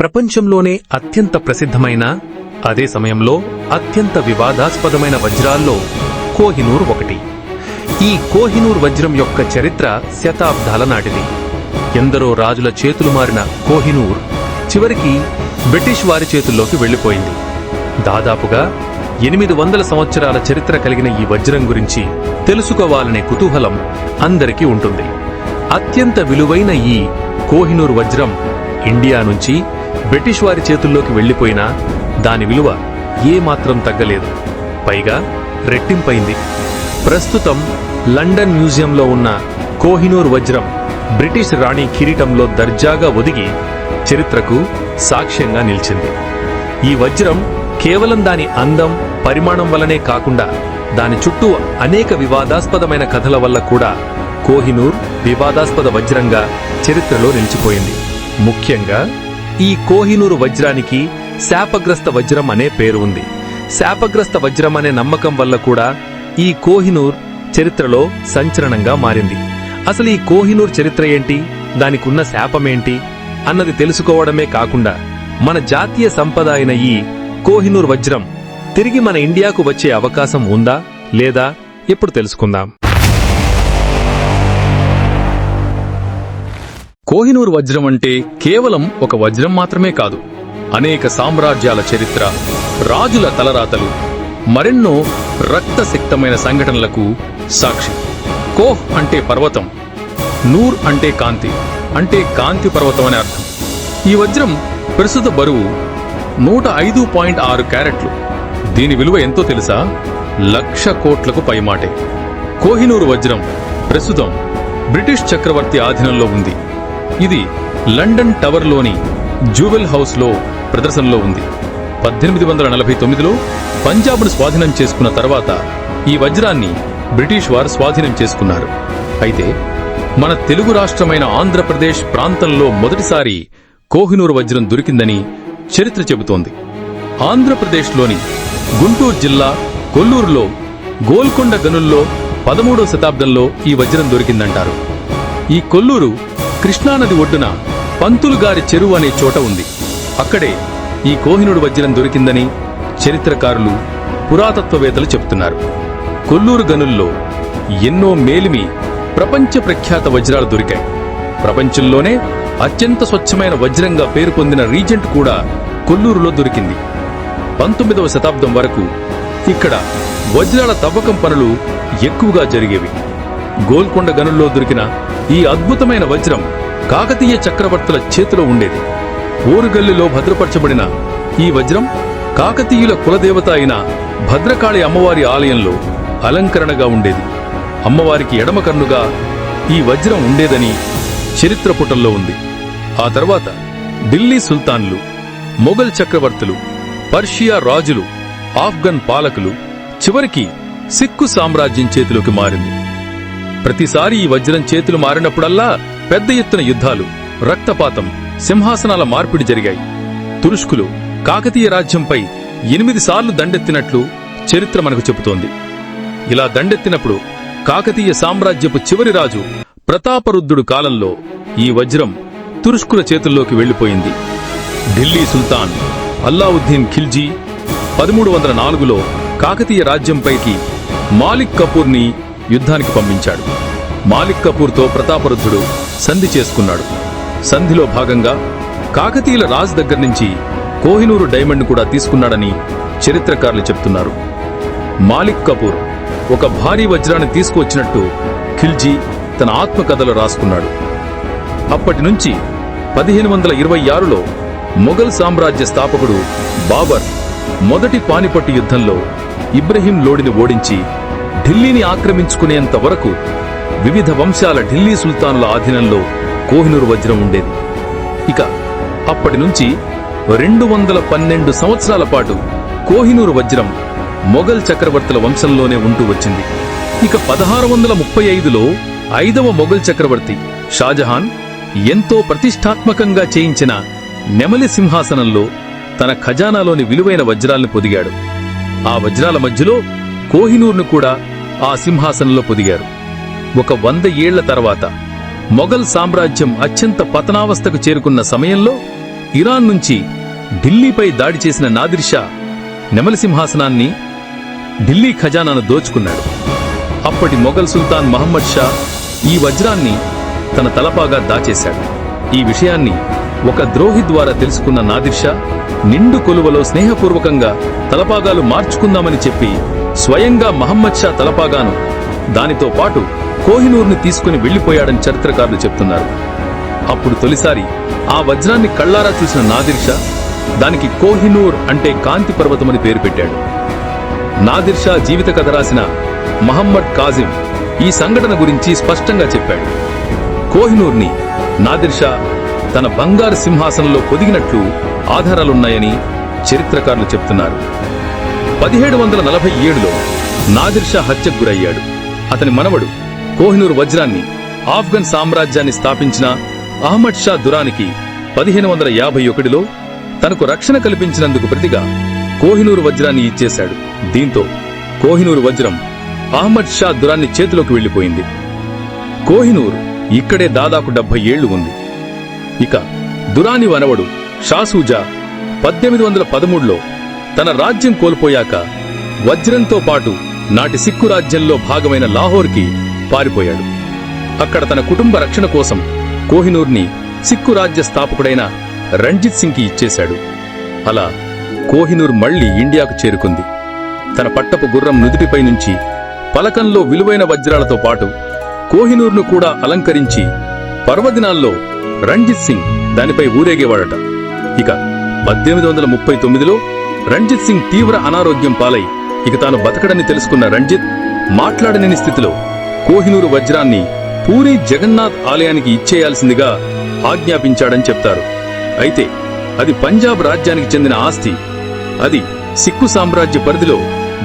ప్రపంచంలోనే అత్యంత ప్రసిద్ధమైన అదే సమయంలో అత్యంత వివాదాస్పదమైన వజ్రాల్లో కోహినూర్ ఒకటి. ఈ కోహినూర్ వజ్రం యొక్క చరిత్ర శతాబ్దాల నాటిది. ఎందరో రాజుల చేతులు మారిన కోహినూర్ చివరికి బ్రిటిష్ వారి చేతుల్లోకి వెళ్ళిపోయింది. దాదాపుగా ఎనిమిది వందల సంవత్సరాల చరిత్ర కలిగిన ఈ వజ్రం గురించి తెలుసుకోవాలనే కుతూహలం అందరికీ ఉంటుంది. అత్యంత విలువైన ఈ కోహినూర్ వజ్రం ఇండియా నుంచి బ్రిటిష్ వారి చేతుల్లోకి వెళ్ళిపోయినా దాని విలువ ఏమాత్రం తగ్గలేదు. పైగా రెట్టింపైంది. ప్రస్తుతం లండన్ మ్యూజియంలో ఉన్న కోహినూర్ వజ్రం బ్రిటిష్ రాణి కిరీటంలో దర్జాగా ఒదిగి చరిత్రకు సాక్ష్యంగా నిలిచింది. ఈ వజ్రం కేవలం దాని అందం పరిమాణం వల్లనే కాకుండా దాని చుట్టూ అనేక వివాదాస్పదమైన కథల వల్ల కూడా కోహినూర్ వివాదాస్పద వజ్రంగా చరిత్రలో నిలిచిపోయింది. ముఖ్యంగా ఈ కోహినూరు వజ్రానికి శాపగ్రస్త వజ్రం అనే పేరు ఉంది. శాపగ్రస్త వజ్రం అనే నమ్మకం వల్ల కూడా ఈ కోహినూర్ చరిత్రలో సంచలనంగా మారింది. అసలు ఈ కోహినూర్ చరిత్ర ఏంటి? దానికున్న శాపమేంటి? అన్నది తెలుసుకోవడమే కాకుండా మన జాతీయ సంపద అయిన ఈ కోహినూర్ వజ్రం తిరిగి మన ఇండియాకు వచ్చే అవకాశం ఉందా లేదా? ఇప్పుడు తెలుసుకుందాం. కోహినూర్ వజ్రం అంటే కేవలం ఒక వజ్రం మాత్రమే కాదు. అనేక సామ్రాజ్యాల చరిత్ర రాజుల తలరాతలు మరెన్నో రక్తసిక్తమైన సంఘటనలకు సాక్షి. కోహ్ అంటే పర్వతం నూర్ అంటే కాంతి అంటే కాంతి పర్వతం అనే అర్థం. ఈ వజ్రం ప్రస్తుత బరువు నూట ఐదు పాయింట్ ఆరు క్యారెట్లు. దీని విలువ ఎంతో తెలుసా? లక్ష కోట్లకు పైమాటే. కోహినూరు వజ్రం ప్రస్తుతం బ్రిటిష్ చక్రవర్తి ఆధీనంలో ఉంది. ఇది లండన్ టవర్లోని జూవెల్ హౌస్లో ప్రదర్శనలో ఉంది. పద్దెనిమిది వందల నలభై తొమ్మిదిలో పంజాబ్ను స్వాధీనం చేసుకున్న తర్వాత ఈ వజ్రాన్ని బ్రిటిష్ వారు స్వాధీనం చేసుకున్నారు. అయితే మన తెలుగు రాష్ట్రమైన ఆంధ్రప్రదేశ్ ప్రాంతంలో మొదటిసారి కోహినూరు వజ్రం దొరికిందని చరిత్ర చెబుతోంది. ఆంధ్రప్రదేశ్లోని గుంటూరు జిల్లా కొల్లూరులో గోల్కొండ గనుల్లో పదమూడవ శతాబ్దంలో ఈ వజ్రం దొరికిందంటారు. ఈ కొల్లూరు కృష్ణానది ఒడ్డున పంతులు గారి చెరువు అనే చోట ఉంది. అక్కడే ఈ కోహినుడు వజ్రం దొరికిందని చరిత్రకారులు పురాతత్వవేత్తలు చెబుతున్నారు. కొల్లూరు గనుల్లో ఎన్నో మేలిమి ప్రపంచ ప్రఖ్యాత వజ్రాలు దొరికాయి. ప్రపంచంలోనే అత్యంత స్వచ్ఛమైన వజ్రంగా పేరు పొందిన రీజెంట్ కూడా కొల్లూరులో దొరికింది. పంతొమ్మిదవ శతాబ్దం వరకు ఇక్కడ వజ్రాల తవ్వకం పనులు ఎక్కువగా జరిగేవి. గోల్కొండ గనుల్లో దొరికిన ఈ అద్భుతమైన వజ్రం కాకతీయ చక్రవర్తుల చేతిలో ఉండేది. ఓరుగల్లిలో భద్రపరచబడిన ఈ వజ్రం కాకతీయుల కులదేవత అయిన భద్రకాళి అమ్మవారి ఆలయంలో అలంకరణగా ఉండేది. అమ్మవారికి ఎడమ కన్నుగా ఈ వజ్రం ఉండేదని చరిత్ర పుటల్లో ఉంది. ఆ తర్వాత ఢిల్లీ సుల్తాన్లు మొఘల్ చక్రవర్తులు పర్షియా రాజులు ఆఫ్ఘన్ పాలకులు చివరికి సిక్కు సామ్రాజ్యం చేతిలోకి మారింది. ప్రతిసారి ఈ వజ్రం చేతులు మారినప్పుడల్లా పెద్ద ఎత్తున యుద్ధాలు రక్తపాతం సింహాసనాల మార్పిడి జరిగాయి. తురుష్కులు కాకతీయ రాజ్యంపై ఎనిమిది సార్లు దండెత్తినట్లు చరిత్ర మనకు చెబుతోంది. ఇలా దండెత్తినప్పుడు కాకతీయ సామ్రాజ్యపు చివరి రాజు ప్రతాపరుద్ధుడు కాలంలో ఈ వజ్రం తురుష్కుల చేతుల్లోకి వెళ్ళిపోయింది ఢిల్లీ సుల్తాన్ అల్లావుద్దీన్ ఖిల్జీ పదమూడు వందల నాలుగులో కాకతీయ రాజ్యంపైకి మాలిక్ కపూర్ని యుద్ధానికి పంపించాడు. మాలిక్ కపూర్తో ప్రతాపరుద్ధుడు సంధి చేసుకున్నాడు. సంధిలో భాగంగా కాకతీయుల రాజు దగ్గర నుంచి కోహినూరు డైమండ్ కూడా తీసుకున్నాడని చరిత్రకారులు చెప్తున్నారు. మాలిక్ కపూర్ ఒక భారీ వజ్రాన్ని తీసుకువచ్చినట్టు ఖిల్జీ తన ఆత్మకథలో రాసుకున్నాడు. అప్పటి నుంచి పదిహేను వందల ఇరవై ఆరులో మొఘల్ సామ్రాజ్య స్థాపకుడు బాబర్ మొదటి పానిపట్టు యుద్ధంలో ఇబ్రహీం లోడిని ఓడించి ఢిల్లీని ఆక్రమించుకునేంత వరకు వివిధ వంశాల ఢిల్లీ సుల్తానుల ఆధీనంలో కోహినూరు వజ్రం ఉండేది. ఇక అప్పటి నుంచి రెండు వందల పన్నెండు సంవత్సరాల పాటు కోహినూరు వజ్రం మొఘల్ చక్రవర్తుల వంశంలోనే ఉంటూ వచ్చింది. ఇక పదహారు వందల ముప్పై ఐదులో ఐదవ మొఘల్ చక్రవర్తి షాజహాన్ ఎంతో ప్రతిష్టాత్మకంగా చేయించిన నెమలి సింహాసనంలో తన ఖజానాలోని విలువైన వజ్రాల్ని పొదిగాడు. ఆ వజ్రాల మధ్యలో కోహినూర్ను కూడా ఆ సింహాసనంలో పొదిగారు. ఒక వంద ఏళ్ళ తర్వాత మొఘల్ సామ్రాజ్యం అత్యంత పతనావస్థకు చేరుకున్న సమయంలో ఇరాన్ నుంచి ఢిల్లీపై దాడి చేసిన నాదిర్షా నెమలి సింహాసనాన్ని ఢిల్లీ ఖజానాను దోచుకున్నాడు. అప్పటి మొఘల్ సుల్తాన్ మహమ్మద్ షా ఈ వజ్రాన్ని తన తలపాగా దాచేశాడు. ఈ విషయాన్ని ఒక ద్రోహి ద్వారా తెలుసుకున్న నాదిర్షా నిండు కొలువలో స్నేహపూర్వకంగా తలపాగాలు మార్చుకుందామని చెప్పి స్వయంగా మహమ్మద్ షా తలపాగాను. దానితో పాటు కోహినూర్ని తీసుకుని వెళ్ళిపోయాడని చరిత్రకారులు చెప్తున్నారు. అప్పుడు తొలిసారి ఆ వజ్రాన్ని కళ్ళారా చూసిన నాదిర్ షా దానికి కోహినూర్ అంటే కాంతి పర్వతమని పేరు పెట్టాడు. నాదిర్ షా జీవిత కథ రాసిన మహమ్మద్ కాజిం ఈ సంఘటన గురించి స్పష్టంగా చెప్పాడు. కోహినూర్ని నాదిర్ షా తన బంగారు సింహాసనంలో పొదిగినట్లు ఆధారాలున్నాయని చరిత్రకారులు చెప్తున్నారు. పదిహేడు వందల నలభై ఏడులో నాదిర్ షా హత్యకు గురయ్యాడు. అతని మనవడు కోహినూర్ వజ్రాన్ని ఆఫ్ఘన్ సామ్రాజ్యాన్ని స్థాపించిన అహ్మద్ షా దురానికి పదిహేను వందల యాభై ఒకటిలో తనకు రక్షణ కల్పించినందుకు ప్రతిగా కోహినూరు వజ్రాన్ని ఇచ్చేశాడు. దీంతో కోహినూరు వజ్రం అహ్మద్ షా దురాన్ని చేతిలోకి వెళ్ళిపోయింది కోహినూర్ ఇక్కడే దాదాపు డెబ్బై ఏళ్ళు ఉంది. ఇక దురాని వనవడు షాసూజా పద్దెనిమిది వందల పదమూడులో తన రాజ్యం కోల్పోయాక వజ్రంతో పాటు నాటి సిక్కు రాజ్యంలో భాగమైన లాహోర్కి పారిపోయాడు. అక్కడ తన కుటుంబ రక్షణ కోసం కోహినూర్ని సిక్కు రాజ్య స్థాపకుడైన రణ్జిత్ సింగ్కి ఇచ్చేశాడు. అలా కోహినూర్ మళ్ళీ ఇండియాకు చేరుకుంది. తన పట్టపు గుర్రం నుదుటిపై నుంచి పలకంలో విలువైన వజ్రాలతో పాటు కోహినూర్ను కూడా అలంకరించి పర్వదినాల్లో రణ్జిత్ సింగ్ దానిపై ఊరేగేవాడట. ఇక పద్దెనిమిది వందల ముప్పై తొమ్మిదిలో రంజిత్ సింగ్ తీవ్ర అనారోగ్యం పాలై ఇక తాను బతకడని తెలుసుకున్న రంజిత్ మాట్లాడలేని స్థితిలో కోహినూరు వజ్రాన్ని పూరి జగన్నాథ్ ఆలయానికి ఇచ్చేయాల్సిందిగా ఆజ్ఞాపించాడని చెప్తారు. అయితే అది పంజాబ్ రాజ్యానికి చెందిన ఆస్తి. అది సిక్కు సామ్రాజ్య పరిధిలో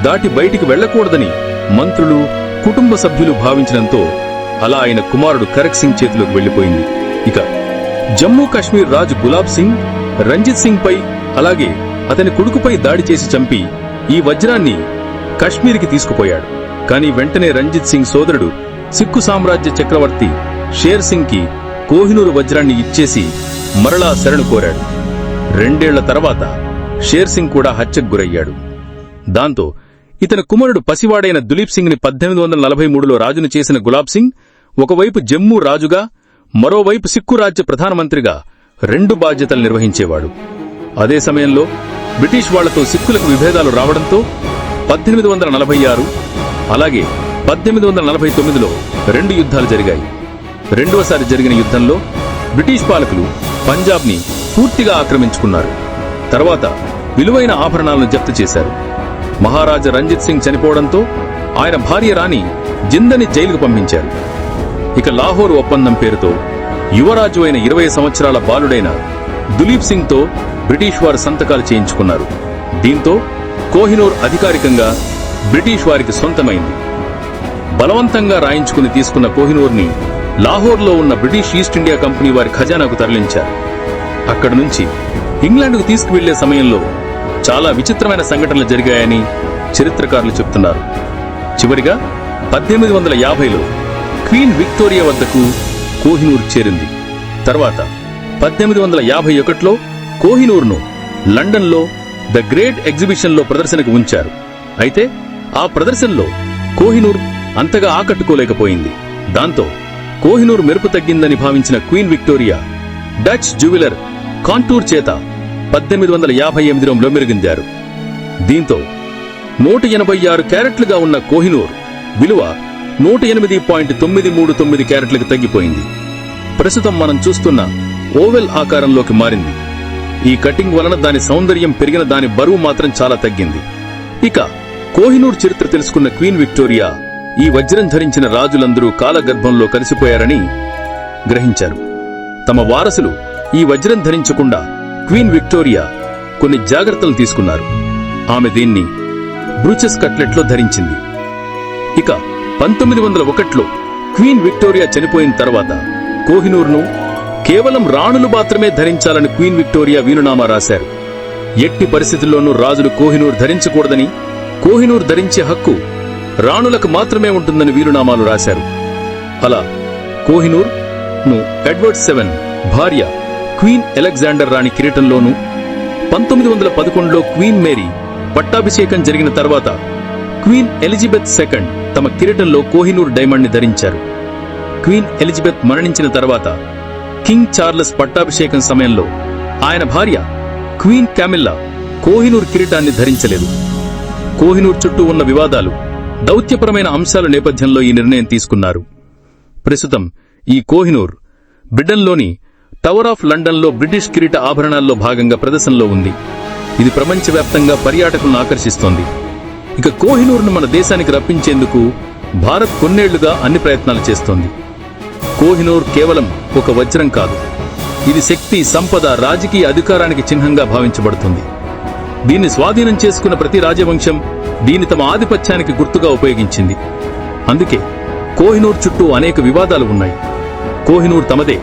దాటి బయటికి వెళ్ళకూడదని మంత్రులు కుటుంబ సభ్యులు భావించడంతో అలా ఆయన కుమారుడు కరక్ సింగ్ చేతిలోకి వెళ్ళిపోయింది ఇక జమ్మూ కాశ్మీర్ రాజు గులాబ్ సింగ్ రంజిత్ సింగ్ పై అలాగే అతని కొడుకుపై దాడి చేసి చంపి ఈ వజ్రాన్ని కశ్మీర్కి తీసుకుపోయాడు. కానీ వెంటనే రంజిత్ సింగ్ సోదరుడు సిక్కు సామ్రాజ్య చక్రవర్తి షేర్ సింగ్కి కోహినూరు వజ్రాన్ని ఇచ్చేసి మరలా శరణు కోరాడు. రెండేళ్ళ తర్వాత షేర్ సింగ్ కూడా హత్యకు గురయ్యాడు. దాంతో ఇతని కుమారుడు పసివాడైన దులీప్ సింగ్ని పద్దెనిమిది వందల నలభై మూడులో రాజును చేసిన గులాబ్ సింగ్ ఒకవైపు జమ్మూ రాజుగా మరోవైపు సిక్కు రాజ్య ప్రధానమంత్రిగా రెండు బాధ్యతలు నిర్వహించేవాడు. అదే సమయంలో బ్రిటిష్ వాళ్ళతో సిక్కులకు విభేదాలు రావడంతో పద్దెనిమిది వందల నలభై ఆరు అలాగే పద్దెనిమిది వందల నలభై తొమ్మిదిలో రెండు యుద్ధాలు జరిగాయి. రెండవసారి జరిగిన యుద్ధంలో బ్రిటిష్ పాలకులు పంజాబ్ని పూర్తిగా ఆక్రమించుకున్నారు. తర్వాత విలువైన ఆభరణాలను జప్తు చేశారు. మహారాజా రంజిత్ సింగ్ చనిపోవడంతో ఆయన భార్య రాణి జిందని జైలుకు పంపించారు. ఇక లాహోర్ ఒప్పందం పేరుతో యువరాజు అయిన ఇరవై సంవత్సరాల బాలుడైన దులీప్ సింగ్తో బ్రిటిష్ వారు సంతకాలు చేయించుకున్నారు. దీంతో కోహినూర్ అధికారికంగా బ్రిటిష్ వారికి సొంతమైంది. బలవంతంగా రాయించుకుని తీసుకున్న కోహినూర్ని లాహోర్లో ఉన్న బ్రిటిష్ ఈస్ట్ ఇండియా కంపెనీ వారి ఖజానాకు తరలించారు. అక్కడి నుంచి ఇంగ్లాండ్కు తీసుకువెళ్ళే సమయంలో చాలా విచిత్రమైన సంఘటనలు జరిగాయని చరిత్రకారులు చెప్తున్నారు. చివరిగా పద్దెనిమిది వందల యాభైలో క్వీన్ విక్టోరియా వద్దకు కోహినూర్ చేరింది. తర్వాత పద్దెనిమిది వందల యాభై ఒకటిలో కోహినూర్ను లండన్లో ద గ్రేట్ ఎగ్జిబిషన్లో ప్రదర్శనకు ఉంచారు. అయితే ఆ ప్రదర్శనలో కోహినూర్ అంతగా ఆకట్టుకోలేకపోయింది. దాంతో కోహినూర్ మెరుపు తగ్గిందని భావించిన క్వీన్ విక్టోరియా డచ్ జ్యువెలర్ కాంటూర్ చేత పద్దెనిమిది వందల యాభై ఎనిమిదిలో మెరుగిందారు. దీంతో నూట ఎనభై ఆరు క్యారెట్లుగా ఉన్న కోహినూర్ విలువ నూట ఎనిమిది పాయింట్ తొమ్మిది మూడు తొమ్మిది క్యారెట్లకు తగ్గిపోయింది. ప్రస్తుతం మనం చూస్తున్న ఓవెల్ ఆకారంలోకి మారింది. ఈ కటింగ్ వలన దాని సౌందర్యం పెరిగిన దాని బరువు మాత్రం చాలా తగ్గింది. ఇక కోహినూర్ చరిత్ర తెలుసుకున్న క్వీన్ విక్టోరియా ఈ వజ్రం ధరించిన రాజులందరూ కాలగర్భంలో కలిసిపోయారని గ్రహించారు. తమ వారసులు ఈ వజ్రం ధరించకుండా క్వీన్ విక్టోరియా కొన్ని జాగ్రత్తలు తీసుకున్నారు. ఆమె దీన్ని బ్రూచెస్ కట్లెట్లో ధరించింది. ఇక పంతొమ్మిది వందల ఒకటిలో క్వీన్ విక్టోరియా చనిపోయిన తర్వాత కోహినూర్ను కేవలం రాణులు మాత్రమే ధరించాలని క్వీన్ విక్టోరియా వీలునామా రాశారు. ఎట్టి పరిస్థితుల్లోనూ రాజులు కోహినూర్ ధరించకూడదని కోహినూర్ ధరించే హక్కు రాణులకు మాత్రమే ఉంటుందని వీలునామాలు రాశారు. అలా కోహినూర్ను ఎడ్వర్డ్ సెవెన్ భార్య క్వీన్ అలెగ్జాండర్ రాణి కిరీటంలోనూ పంతొమ్మిది వందల పదకొండులో క్వీన్ మేరీ పట్టాభిషేకం జరిగిన తర్వాత క్వీన్ ఎలిజబెత్ సెకండ్ తమ కిరీటంలో కోహినూర్ డైమండ్ని ధరించారు. క్వీన్ ఎలిజబెత్ మరణించిన తర్వాత కింగ్ చార్లెస్ పట్టాభిషేకం సమయంలో ఆయన భార్య క్వీన్ క్యామిల్లా కోహినూర్ కిరీటాన్ని ధరించలేదు. కోహినూర్ చుట్టూ ఉన్న వివాదాలు దౌత్యపరమైన అంశాల నేపథ్యంలో ఈ నిర్ణయం తీసుకున్నారు. ప్రస్తుతం ఈ కోహినూర్ బ్రిటన్లోని టవర్ ఆఫ్ లండన్లో బ్రిటిష్ కిరీట ఆభరణాల్లో భాగంగా ప్రదర్శనలో ఉంది. ఇది ప్రపంచవ్యాప్తంగా పర్యాటకులను ఆకర్షిస్తోంది. ఇక కోహినూర్ను మన దేశానికి రప్పించేందుకు భారత్ కొన్నేళ్ళుగా అన్ని ప్రయత్నాలు చేస్తోంది. కోహినూర్ కేవలం ఒక వజ్రం కాదు. ఇది శక్తి సంపద రాజకీయ అధికారానికి చిహ్నంగా భావించబడుతుంది. దీన్ని స్వాధీనం చేసుకున్న ప్రతి రాజవంశం దీన్ని తమ ఆధిపత్యానికి గుర్తుగా ఉపయోగించింది. అందుకే కోహినూర్ చుట్టూ అనేక వివాదాలు ఉన్నాయి. కోహినూర్ తమదే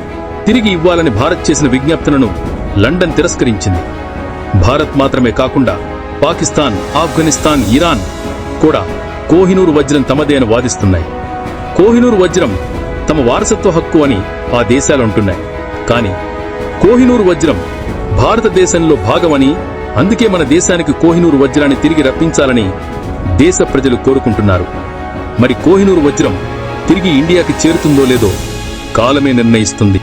తిరిగి ఇవ్వాలని భారత్ చేసిన విజ్ఞప్తులను లండన్ తిరస్కరించింది. భారత్ మాత్రమే కాకుండా పాకిస్తాన్ ఆఫ్ఘనిస్తాన్ ఇరాన్ కూడా కోహినూర్ వజ్రం తమదే అని వాదిస్తున్నాయి. కోహినూరు వజ్రం తమ వారసత్వ హక్కు అని ఆ దేశాలంటున్నాయి. కానీ కోహినూరు వజ్రం భారతదేశంలో భాగమని అందుకే మన దేశానికి కోహినూరు వజ్రాన్ని తిరిగి రప్పించాలని దేశ ప్రజలు కోరుకుంటున్నారు. మరి కోహినూరు వజ్రం తిరిగి ఇండియాకి చేరుతుందో లేదో కాలమే నిర్ణయిస్తుంది.